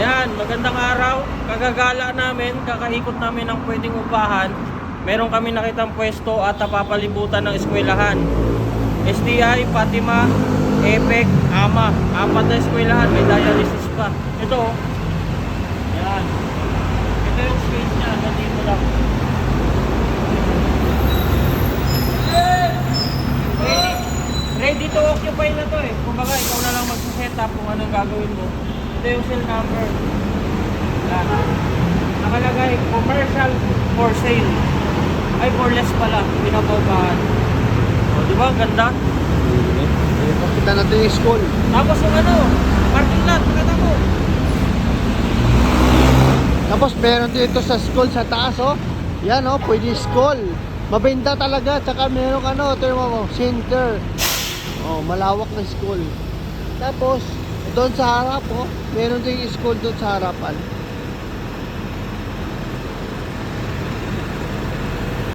Ayan, magandang araw. Kagagala namin, kakaikot namin ng pwedeng upahan. Meron kami nakitang pwesto at napapalibutan ng eskwelahan. STI, Fatima, EPEC, AMA. Apat na eskwelahan, may dialysis pa. Ito, oh. Ayan. Ito yung space niya, nandito lang. Ready, ready to occupy na to eh. Kumbaga, ikaw na lang magsiset up kung anong gagawin mo. Ito yung cell number. Yan. Nakalagay, commercial for sale. Ay, for less pala. Pinapaupahan. O, di ba? Ganda. Eh, pakita natin yung school. Tapos yung ano, parking lot. Pakita mo. Tapos meron dito sa school sa taas, oh. Yan, oh, pwede school. Mabenta talaga. Tsaka meron ano, ito yung mo, center. Oh, malawak na school. Tapos, doon sa harap, oh, meron din yung school doon sa harapan.